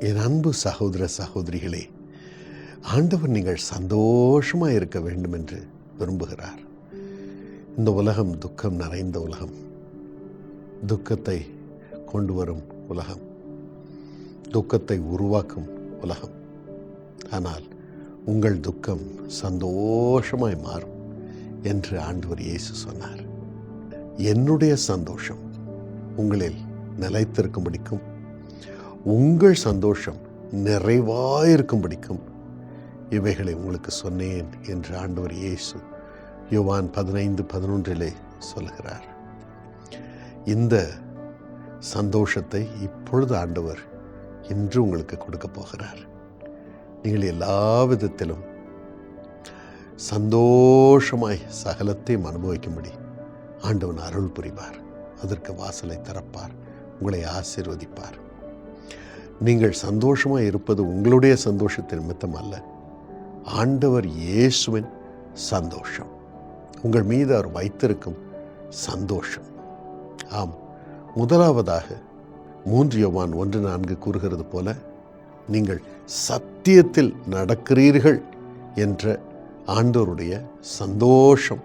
என் அன்பு சகோதர சகோதரிகளே ஆண்டவர் நீங்கள் சந்தோஷமாக இருக்க வேண்டும் என்று விரும்புகிறார். இந்த உலகம் துக்கம் நிறைந்த உலகம். துக்கத்தை கொண்டு வரும் உலகம். துக்கத்தை உருவாக்கும் உலகம். ஆனால் உங்கள் துக்கம் சந்தோஷமாய் மாறும் என்று ஆண்டவர் இயேசு சொன்னார். என்னுடைய சந்தோஷம் உங்களில் நிலைத்திருக்கும்படிக்கும் உங்கள் சந்தோஷம் நிறைவாயிருக்கும்படிக்கும் இவைகளை உங்களுக்கு சொன்னேன் என்று ஆண்டவர் இயேசு யுவான் பதினைந்து பதினொன்றிலே சொல்கிறார் இந்த சந்தோஷத்தை இப்பொழுது ஆண்டவர் இன்று உங்களுக்கு கொடுக்க போகிறார். நீங்கள் எல்லா விதத்திலும் சந்தோஷமாய் சகலத்தையும் அனுபவிக்கும்படி ஆண்டவன் அருள் புரிவார். அதற்கு வாசலை திறப்பார். உங்களை ஆசீர்வதிப்பார். நீங்கள் சந்தோஷமாக இருப்பது உங்களுடைய சந்தோஷத்தின் நிமித்தம் அல்ல. ஆண்டவர் இயேசுவின் சந்தோஷம். உங்கள் மீது அவர் வைத்திருக்கும் சந்தோஷம். ஆம் முதலாவதாக மூன்று யோவான் ஒன்று நான்கு கூறுகிறது போல நீங்கள் சத்தியத்தில் நடக்கிறீர்கள் என்ற ஆண்டவருடைய சந்தோஷம்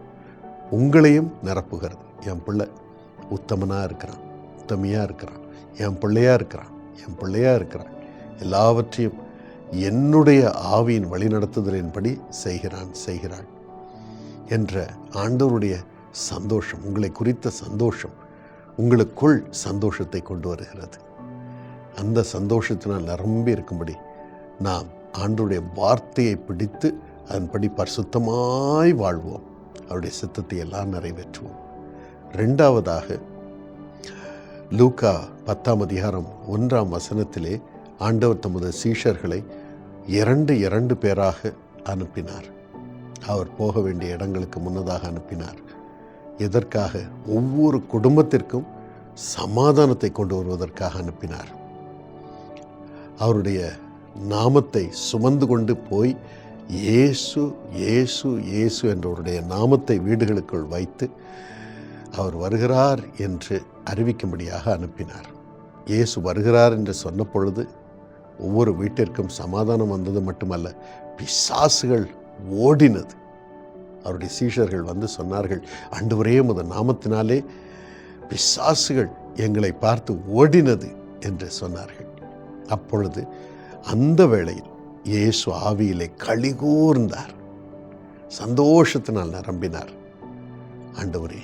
உங்களையும் நிரப்புகிறது. என் பிள்ளை உத்தமனாக இருக்கிறான் உத்தமையாக இருக்கிறான் என் பிள்ளையாக இருக்கிறான். என் பிள்ளையாக இருக்கிறான். எல்லாவற்றையும் என்னுடைய ஆவியின் வழிநடத்துதலின்படி செய்கிறான் செய்கிறாள் என்ற ஆண்டவருடைய சந்தோஷம் உங்களை குறித்த சந்தோஷம் உங்களுக்குள் சந்தோஷத்தை கொண்டு வருகிறது. அந்த சந்தோஷத்தினால் நிரம்பி இருக்கும்படி நாம் ஆண்டவருடைய வார்த்தையை பிடித்து அதன்படி பரிசுத்தமாய் வாழ்வோம். அவருடைய சித்தத்தை எல்லாம் நிறைவேற்றுவோம். ரெண்டாவதாக லூக்கா பத்தாம் அதிகாரம் ஒன்றாம் வசனத்திலே ஆண்டவர் தமது சீஷர்களை இரண்டு இரண்டு பேராக அனுப்பினார். அவர் போக வேண்டிய இடங்களுக்கு முன்னதாக அனுப்பினார். எதற்காக? ஒவ்வொரு குடும்பத்திற்கும் சமாதானத்தை கொண்டு வருவதற்காக அனுப்பினார். அவருடைய நாமத்தை சுமந்து கொண்டு போய் இயேசு இயேசு இயேசு என்றவருடைய நாமத்தை வீடுகளுக்குள் வைத்து அவர் வருகிறார் என்று அறிவிக்கும்படியாக அனுப்பினார். இயேசு வருகிறார் என்று சொன்ன பொழுது ஒவ்வொரு வீட்டிற்கும் சமாதானம் வந்தது மட்டுமல்ல பிசாசுகள் ஓடினது. அவருடைய சீஷர்கள் வந்து சொன்னார்கள் ஆண்டவரே முத நாமத்தினாலே பிசாசுகள் எங்களை பார்த்து ஓடினது என்று சொன்னார்கள். அப்பொழுது அந்த வேளையில் இயேசு ஆவியிலே கழிகூர்ந்தார் சந்தோஷத்தினால் நிரம்பினார். ஆண்டவரே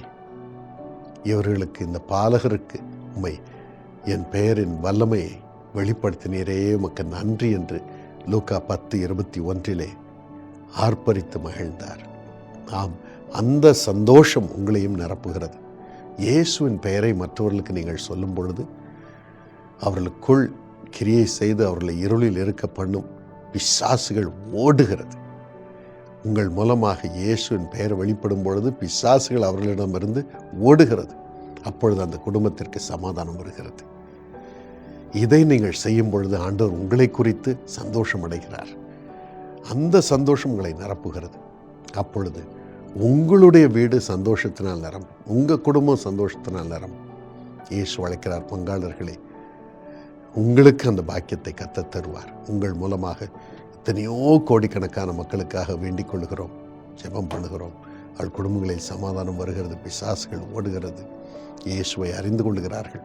இவர்களுக்கு இந்த பாலகருக்கு உம்மை என் பெயரின் வல்லமையை வெளிப்படுத்தினீரே. உமக்கு நன்றி என்று லூக்கா பத்து இருபத்தி ஒன்றிலே ஆர்ப்பரித்து மகிழ்ந்தார். ஆம் அந்த சந்தோஷம் உங்களையும் நிரப்புகிறது. இயேசுவின் பெயரை மற்றவர்களுக்கு நீங்கள் சொல்லும் பொழுது அவர்களுக்குள் கிரியை செய்து அவர்களை இருளில் இருக்க பண்ணும் விசாசுகள் ஓடுகிறது. உங்கள் மூலமாக இயேசுவின் பெயர் வெளிப்படும் பொழுது பிசாசுகள் அவர்களிடமிருந்து ஓடுகிறது. அப்பொழுது அந்த குடும்பத்திற்கு சமாதானம் வருகிறது. இதை நீங்கள் செய்யும் பொழுது ஆண்டவர் உங்களை குறித்து சந்தோஷம் அடைகிறார். அந்த சந்தோஷம் உங்களை நிரப்புகிறது. அப்பொழுது உங்களுடைய வீடு சந்தோஷத்தினால் நிரம்பும். உங்கள் குடும்பம் சந்தோஷத்தினால் நிரம்பும். இயேசு அழைக்கிறார் பங்காளர்களே உங்களுக்கு அந்த பாக்கியத்தை கத்த தருவார். உங்கள் மூலமாக எத்தனையோ கோடிக்கணக்கான மக்களுக்காக வேண்டிக் கொள்கிறோம் ஜெபம் பண்ணுகிறோம். அவள் குடும்பங்களில் சமாதானம் வருகிறது பிசாசுகள் ஓடுகிறது. இயேசுவை அறிந்து கொள்கிறார்கள்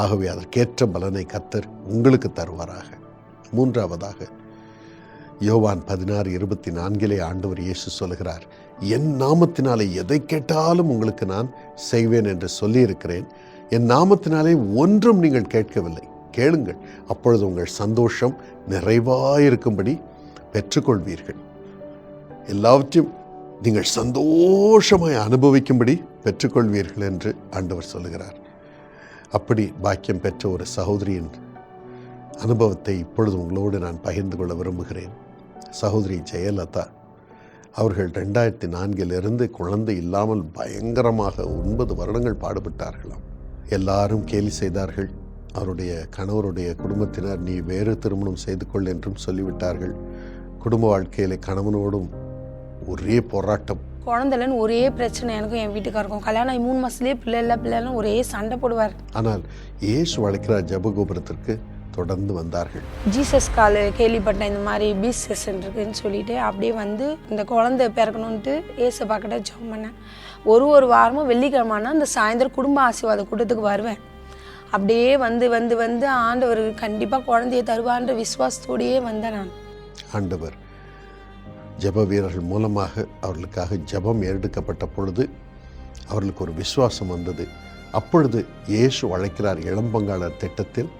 ஆகவே அதற்கேற்ற பலனை கத்தர் உங்களுக்கு தருவாராக. மூன்றாவதாக யோவான் பதினாறு இருபத்தி நான்கிலே ஆண்டவர் இயேசு சொல்கிறார் என் நாமத்தினாலே எதை கேட்டாலும் உங்களுக்கு நான் செய்வேன் என்று சொல்லியிருக்கிறேன். என் நாமத்தினாலே ஒன்றும் நீங்கள் கேட்கவில்லை. கேளுங்கள். அப்பொழுது உங்கள் சந்தோஷம் நிறைவாயிருக்கும்படி பெற்றுக்கொள்வீர்கள். எல்லாவற்றையும் நீங்கள் சந்தோஷமாய் அனுபவிக்கும்படி பெற்றுக்கொள்வீர்கள் என்று ஆண்டவர் சொல்லுகிறார். அப்படி பாக்கியம் பெற்ற ஒரு சகோதரியின் அனுபவத்தை இப்பொழுது உங்களோடு நான் பகிர்ந்து கொள்ள விரும்புகிறேன். சகோதரி ஜெயலதா அவர்கள் ரெண்டாயிரத்தி நான்கிலிருந்து குழந்தை இல்லாமல் பயங்கரமாக ஒன்பது வருடங்கள் பாடுபட்டார்களாம். எல்லாரும் கேலி செய்தார்கள். அவருடைய கணவருடைய குடும்பத்தினர் நீ வேறு திருமணம் செய்து கொள் என்றும் சொல்லிவிட்டார்கள். குடும்ப வாழ்க்கையில கணவனோடும் ஒரே போராட்டம். குழந்தைலன்னு ஒரே பிரச்சனை எனக்கும் என் வீட்டுக்காருக்கும். கல்யாணம் மூணு மாசத்துலயே பிள்ளை இல்லை பிள்ளை இல்லைன்னு ஒரே சண்டை போடுவார். ஆனால் இயேசு அழைக்கிறார் ஜபகோபுரத்திற்கு தொடர்ந்து வந்தார்கள். ஜீசஸ் கால் கேள்விப்பட்டேன் இந்த மாதிரி பீச் செஷன் இருக்குன்னு சொல்லிட்டு அப்படியே வந்து இந்த குழந்தை பிறக்கணுன்ட்டு ஏசை பார்க்கட்ட ஜெபம் பண்ணேன். ஒரு ஒரு வாரமும் வெள்ளிக்கிழமைனா அந்த சாயந்தரம் குடும்ப ஆசீர்வாத கூட்டத்துக்கு வருவேன். அப்படியே வந்து வந்து வந்து ஆண்டவர் கண்டிப்பாக குழந்தைய தருவான்ற விசுவாசத்தோடையே வந்தேன் நான். ஆண்டவர் ஜெப வீரர்கள் மூலமாக அவர்களுக்காக ஜெபம் ஏறெடுக்கப்பட்ட பொழுது அவர்களுக்கு ஒரு விசுவாசம் வந்தது. அப்பொழுது இயேசு அழைக்கிறார் இளம்பங்காளர் திட்டத்தில்.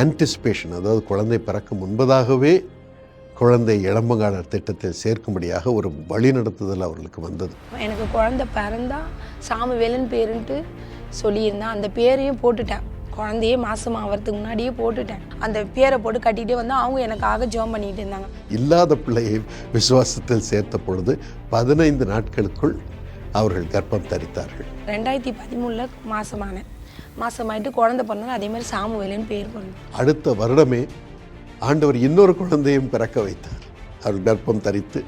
ஆன்டிசிபேஷன் அதாவது குழந்தை பிறக்க முன்பதாகவே குழந்தை இளம்பங்காளர் திட்டத்தில் சேர்க்கும்படியாக ஒரு வழிநடத்துதல் அவர்களுக்கு வந்தது. எனக்கு குழந்தை பிறந்தா சாமுவேலன் பேருன்ட்டு சொல்லியிருந்தேன் அந்த பேரையும் போட்டுட்டேன். குழந்தையே மாசம் ஆகிறதுக்கு முன்னாடியே போட்டுட்டேன். அந்த பேரை போட்டு கட்டிகிட்டே வந்து அவங்க எனக்காக ஜெபம் பண்ணிட்டு இருந்தாங்க. இல்லாத பிள்ளையை விசுவாசத்தில் சேர்த்த பொழுது பதினைந்து நாட்களுக்குள் அவர்கள் கர்ப்பம் தரித்தார்கள். ரெண்டாயிரத்தி பதிமூணில் மாசமானேன். மாசமாயிட்டு குழந்தை பிறந்தோம் அதே மாதிரி சாமுவேலன் பேர் பண்ணோம் அடுத்த வருடமே ஆண்டவர் இன்னொரு குழந்தையும் பிறக்க வைத்தார். அவர் கர்ப்பம் தரித்து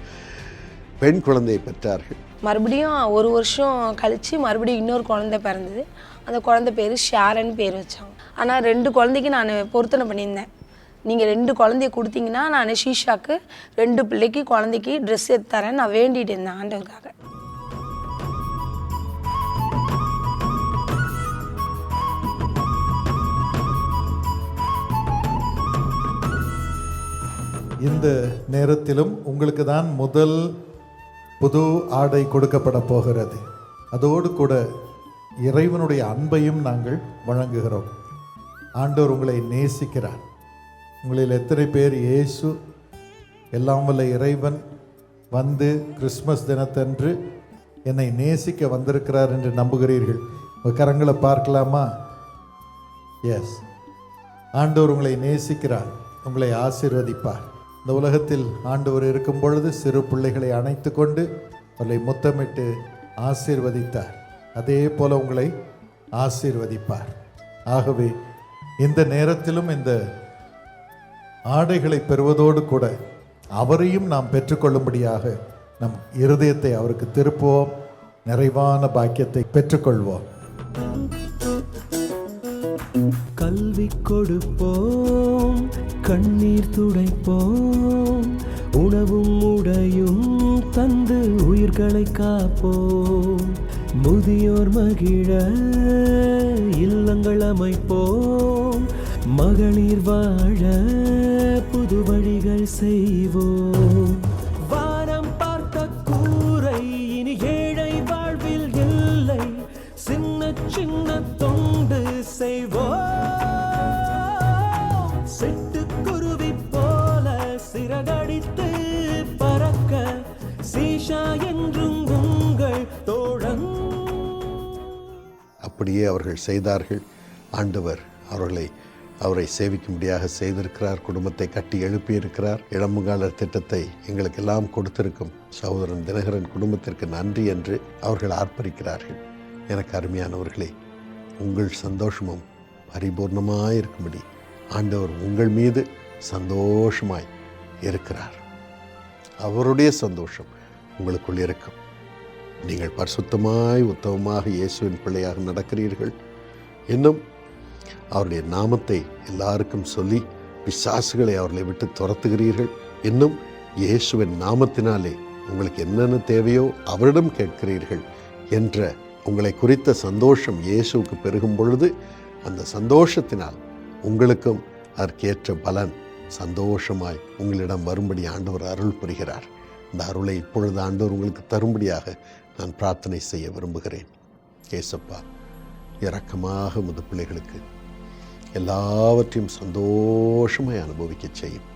பெண் குழந்தையை பெற்றார்கள். மறுபடியும் ஒரு வருஷம் கழித்து மறுபடியும் இன்னொரு குழந்தை பிறந்தது. அந்த குழந்தை பேர் ஷேரன் பேர் வச்சாங்க. ஆனால் ரெண்டு குழந்தைக்கு நான் பொருத்தனை பண்ணியிருந்தேன். நீங்கள் ரெண்டு குழந்தைய கொடுத்தீங்கன்னா நான் ஷீஷாக்கு ரெண்டு பிள்ளைக்கு குழந்தைக்கு ட்ரெஸ் எடுத்து தரேன். நான் வேண்டிட்டு இருந்தேன் ஆண்டவருக்காக. இந்த நேரத்திலும் உங்களுக்கு தான் முதல் புது ஆடை கொடுக்கப்பட போகிறது. அதோடு கூட இறைவனுடைய அன்பையும் நாங்கள் வழங்குகிறோம். ஆண்டவர் உங்களை நேசிக்கிறார். உங்களில் எத்தனை பேர் இயேசு எல்லாம் வல்ல இறைவன் வந்து கிறிஸ்மஸ் தினத்தன்று என்னை நேசிக்க வந்திருக்கிறார் என்று நம்புகிறீர்கள். உங்கள் கரங்களை பார்க்கலாமா? எஸ் ஆண்டவர் உங்களை நேசிக்கிறார் உங்களை ஆசீர்வதிப்பார். இந்த உலகத்தில் ஆண்டவர் இருக்கும் பொழுது சிறு பிள்ளைகளை அணைத்து கொண்டு அவர்களை முத்தமிட்டு ஆசீர்வதித்தார். அதே போல உங்களை ஆசீர்வதிப்பார். ஆகவே இந்த நேரத்திலும் இந்த ஆடைகளை பெறுவதோடு கூட அவரையும் நாம் பெற்றுக்கொள்ளும்படியாக நம் இருதயத்தை அவருக்கு திருப்புவோம். நிறைவான பாக்கியத்தை பெற்றுக்கொள்வோம். கல்வி கொடுப்போம் கண்ணீர் துடைப்போம் உணவும் உடையும் தந்து உயிர்களை காப்போம். முதியோர் மகிழ இல்லங்கள் அமைப்போம். மகளிர் வாழ புது வழிகள் செய்வோம். வானம் பார்த்த கூரை இனி ஏழை வாழ்வில் இல்லை. சின்ன சின்ன தொண்டு செய்வோம். சிட்டுக்குருவி போல சிறகடித்து பறக்க சீஷா என்றும் அப்படியே அவர்கள் செய்தார்கள். ஆண்டவர் அவர்களை அவரை சேவிக்கும்படியாக செய்திருக்கிறார் குடும்பத்தை கட்டி எழுப்பியிருக்கிறார். இளம்புகாலர் திட்டத்தை எங்களுக்கெல்லாம் கொடுத்திருக்கும் சகோதரன் தினகரன் குடும்பத்திற்கு நன்றி என்று அவர்கள் ஆர்ப்பரிக்கிறார்கள். எனக்கு அருமையானவர்களே உங்கள் சந்தோஷமும் பரிபூர்ணமாக இருக்கும்படி ஆண்டவர் உங்கள் மீது சந்தோஷமாய் இருக்கிறார். அவருடைய சந்தோஷம் உங்களுக்குள் இருக்கும். நீங்கள் பரிசுத்தமாய் உத்தமமாக இயேசுவின் பிள்ளையாக நடக்கிறீர்கள். இன்னும் அவருடைய நாமத்தை எல்லாருக்கும் சொல்லி பிசாசுகளை அவர்களை விட்டு துரத்துகிறீர்கள். இன்னும் இயேசுவின் நாமத்தினாலே உங்களுக்கு என்னென்ன தேவையோ அவரிடம் கேட்கிறீர்கள் என்ற உங்களை குறித்த சந்தோஷம் இயேசுவுக்கு பெருகும் பொழுது அந்த சந்தோஷத்தினால் உங்களுக்கும் அதற்கேற்ற பலன் சந்தோஷமாய் உங்களிடம் வரும்படி ஆண்டவர் அருள் புரிகிறார். இந்த அருளை இப்பொழுது ஆண்டவர் உங்களுக்கு தரும்படியாக நான் பிரார்த்தனை செய்ய விரும்புகிறேன். ஏசப்பா இரக்கமாக முது பிள்ளைகளுக்கு எல்லாவற்றையும் சந்தோஷமாய் அனுபவிக்க செய்யும்.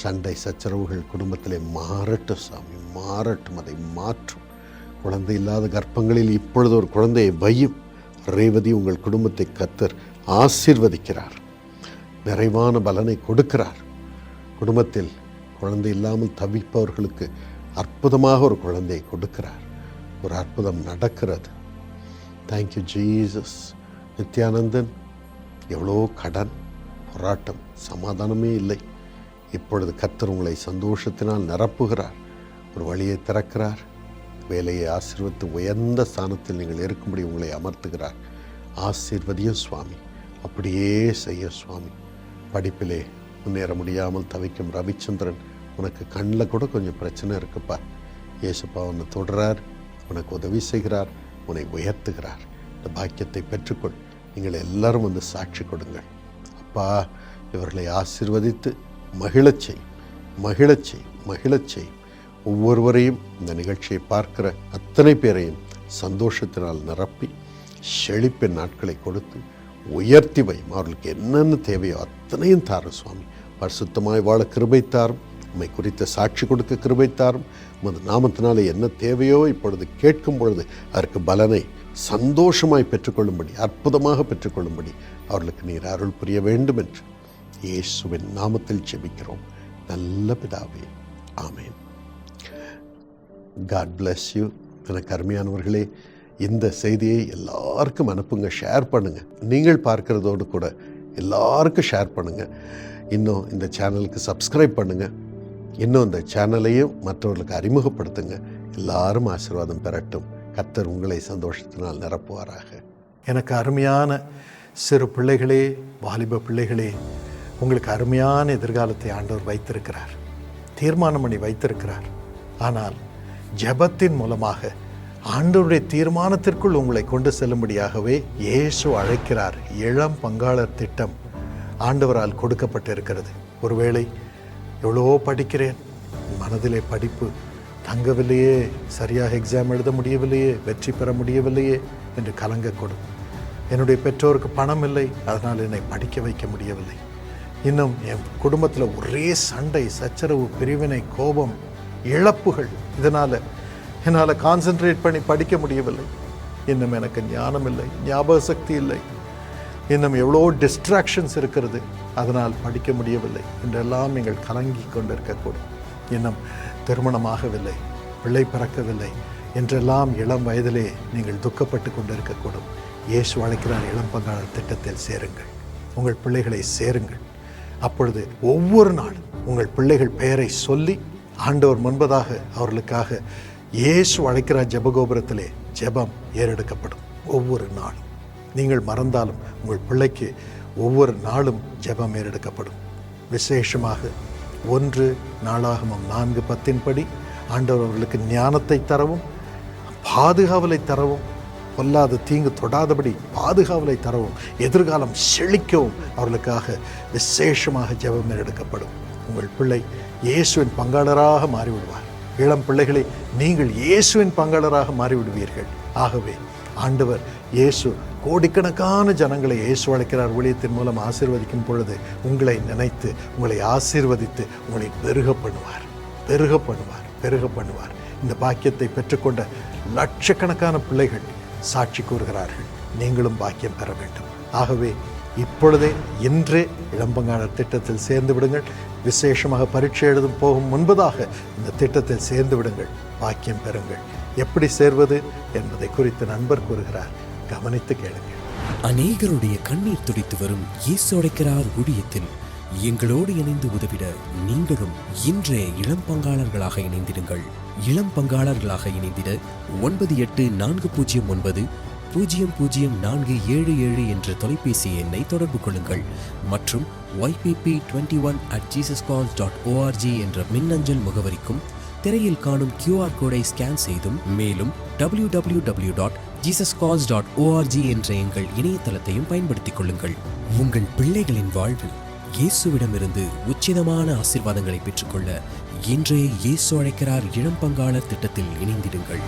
சண்டை சச்சரவுகள் குடும்பத்திலே மாறட்டும் சாமி மாறட்டும் அதை மாற்றும். குழந்தை இல்லாத கர்ப்பங்களில் இப்பொழுது ஒரு குழந்தையை வையும். ரேவதி உங்கள் குடும்பத்தை கத்தர் ஆசீர்வதிக்கிறார். நிறைவான பலனை கொடுக்கிறார். குடும்பத்தில் குழந்தை இல்லாமல் தவிப்பவர்களுக்கு அற்புதமாக ஒரு குழந்தையை கொடுக்கிறார். ஒரு அற்புதம் நடக்கிறது. தேங்க்யூ ஜீசஸ் நித்யானந்தன் எவ்வளோ கடன் போராட்டம் சமாதானமே இல்லை. இப்பொழுது கத்தர் உங்களை சந்தோஷத்தினால் நிரப்புகிறார். ஒரு வழியை திறக்கிறார். வேலையை ஆசீர்வத்து உயர்ந்த ஸ்தானத்தில் நீங்கள் இருக்கும்படி உங்களை அமர்த்துகிறார். ஆசீர்வதியும் சுவாமி. அப்படியே செய்ய சுவாமி. படிப்பிலே முன்னேற முடியாமல் தவிக்கும் ரவிச்சந்திரன் உனக்கு கண்ணில் கூட கொஞ்சம் பிரச்சனை இருக்குப்பா. இயேசுப்பா உன்னை தொடுறார் உனக்கு உதவி செய்கிறார் உன்னை உயர்த்துகிறார். இந்த பாக்கியத்தை பெற்றுக்கொள். நீங்கள் எல்லாரும் வந்து சாட்சி கொடுங்கள். அப்பா இவர்களை ஆசிர்வதித்து மகிழச் மகிழச்சை மகிழச் மகிழச் ஒவ்வொருவரையும் இந்த நிகழ்ச்சியை பார்க்கிற அத்தனை பேரையும் சந்தோஷத்தினால் நிரப்பி செழிப்பின் நாட்களை கொடுத்து உயர்த்தி வையும் அவர்களுக்கு என்னென்ன தேவையோ அத்தனையும் தாரும் சுவாமி. பரிசுத்தமாய் வாழ கிருபை தாரும். உம்மை குறித்த சாட்சி கொடுக்க கிருபை உமது நாமத்தினாலே என்ன தேவையோ இப்பொழுது கேட்கும் பொழுது அதற்கு பலனை சந்தோஷமாய் பெற்றுக்கொள்ளும்படி அற்புதமாக பெற்றுக்கொள்ளும்படி அவர்களுக்கு நீர் அருள் புரிய வேண்டும் என்று இயேசுவின் நாமத்தில் ஜெபிக்கிறோம். நல்ல பிதாவே ஆமேன். காட் பிளஸ் யூ எனக்கு அருமையானவர்களே இந்த செய்தியை எல்லாருக்கும் அனுப்புங்க ஷேர் பண்ணுங்கள் நீங்கள் பார்க்கிறதோடு கூட எல்லாருக்கும் ஷேர் பண்ணுங்கள் இன்னும் இந்த சேனலுக்கு சப்ஸ்கிரைப் பண்ணுங்கள் இன்னும் இந்த சேனலையும் மற்றவர்களுக்கு அறிமுகப்படுத்துங்க. எல்லாரும் ஆசீர்வாதம் பெறட்டும். கர்த்தர் உங்களை சந்தோஷத்தினால் நிரப்புவாராக. எனக்கு அருமையான சிறு பிள்ளைகளே வாலிப பிள்ளைகளே உங்களுக்கு அருமையான எதிர்காலத்தை ஆண்டவர் வைத்திருக்கிறார். தீர்மானம் பண்ணி வைத்திருக்கிறார். ஆனால் ஜெபத்தின் மூலமாக ஆண்டவருடைய தீர்மானத்திற்குள் உங்களை கொண்டு செல்லும்படியாகவே இயேசு அழைக்கிறார். இளம் பங்காளர் திட்டம் ஆண்டவரால் கொடுக்கப்பட்டிருக்கிறது. ஒருவேளை எவ்வளோ படிக்கிறேன். மனதிலே படிப்பு. தங்கவில்லையே. சரியாக எக்ஸாம் எழுத முடியவில்லையே. வெற்றி பெற முடியவில்லையே என்று கலங்கக்கூடும் என்னுடைய பெற்றோருக்கு பணம் இல்லை. அதனால் என்னை படிக்க வைக்க முடியவில்லை. இன்னும் என் குடும்பத்தில் ஒரே சண்டை சச்சரவு பிரிவினை கோபம் இழப்புகள். இதனால் என்னால் கான்சென்ட்ரேட் பண்ணி படிக்க முடியவில்லை. இன்னும் எனக்கு ஞானம் இல்லை. ஞாபக சக்தி இல்லை. இன்னும் எவ்வளோ டிஸ்ட்ராக்ஷன்ஸ் இருக்கிறது. அதனால் படிக்க முடியவில்லை. என்றெல்லாம் நீங்கள் கலங்கி கொண்டிருக்கக்கூடும். இன்னும் திருமணமாகவில்லை. பிள்ளை பிறக்கவில்லை. என்றெல்லாம் இளம் வயதிலே நீங்கள் துக்கப்பட்டு கொண்டிருக்கக்கூடும். இயேசு அழைக்கிறார் இளம் பங்காளர் திட்டத்தில் சேருங்கள். உங்கள் பிள்ளைகளை சேருங்கள். அப்பொழுது ஒவ்வொரு நாளும் உங்கள் பிள்ளைகள் பெயரை சொல்லி ஆண்டவர் முன்பதாக அவர்களுக்காக இயேசு அழைக்கிறார் ஜெபகோபுரத்திலே ஜெபம் ஏறெடுக்கப்படும். ஒவ்வொரு நாளும். நீங்கள் மறந்தாலும் உங்கள் பிள்ளைக்கு ஒவ்வொரு நாளும் ஜெபம் ஏறெடுக்கப்படும். விசேஷமாக ஒன்று நாளாகமம் நான்கு பத்தின்படி ஆண்டவர் அவர்களுக்கு ஞானத்தை தரவும் பாதுகாவலை தரவும் கொல்லாத தீங்கு தொடாதபடி பாதுகாவலை தரவும் எதிர்காலம் செழிக்கவும் அவர்களுக்காக விசேஷமாக ஜெபம் எடுக்கப்படும் உங்கள் பிள்ளை இயேசுவின் பங்காளராக மாறிவிடுவார். இளம் பிள்ளைகளை நீங்கள் இயேசுவின் பங்காளராக மாறிவிடுவீர்கள். ஆகவே ஆண்டவர் இயேசு கோடிக்கணக்கான ஜனங்களை இயேசு அழைக்கிறார் ஊழியத்தின் மூலம் ஆசீர்வதிக்கும் பொழுது உங்களை நினைத்து உங்களை ஆசீர்வதித்து உங்களை பெருக பண்ணுவார் பெருக பண்ணுவார் பெருக பண்ணுவார் இந்த பாக்கியத்தை பெற்றுக்கொண்ட லட்சக்கணக்கான பிள்ளைகள் சாட்சி கூறுகிறார்கள். நீங்களும் பாக்கியம் பெற வேண்டும். ஆகவே இப்பொழுதே இன்றே இளம்பங்காளர் திட்டத்தில் சேர்ந்து விடுங்கள். விசேஷமாக பரீட்சை எழுதும் போகும் முன்பதாக இந்த திட்டத்தில் சேர்ந்து விடுங்கள். பாக்கியம் பெறுங்கள். எப்படி சேர்வது என்பதை குறித்து நண்பர் கூறுகிறார். கவனித்து கேளுங்கள் அநேகருடைய கண்ணீர் துடித்து வரும் இயேசு அடைக்கிறார் ஊழியத்தில். எங்களோடு இணைந்து உதவிட நீங்களும் இன்றைய இளம் பங்காளர்களாக இணைந்திடுங்கள். இளம் பங்காளர்களாக இணைந்திட ஒன்பது எட்டு நான்கு பூஜ்ஜியம் ஒன்பது பூஜ்ஜியம் பூஜ்ஜியம் நான்கு ஏழு ஏழு என்ற தொலைபேசி எண்ணை தொடர்பு கொள்ளுங்கள். மற்றும் YBB twenty one at Jesus calls dot ORG என்ற மின்னஞ்சல் முகவரிக்கும் திரையில் காணும் கியூஆர் கோடை ஸ்கேன் செய்தும் மேலும் W W W dot Jesus calls dot ORG என்ற எங்கள் இணையதளத்தையும் பயன்படுத்திக் கொள்ளுங்கள். உங்கள் பிள்ளைகளின் வாழ்வில் இயேசுவிடமிருந்து உச்சிதமான ஆசீர்வாதங்களை பெற்றுக்கொள்ள இன்றைய இயேசு அழைக்கிறார் இளம் பங்காளர் திட்டத்தில் இணைந்திடுங்கள்.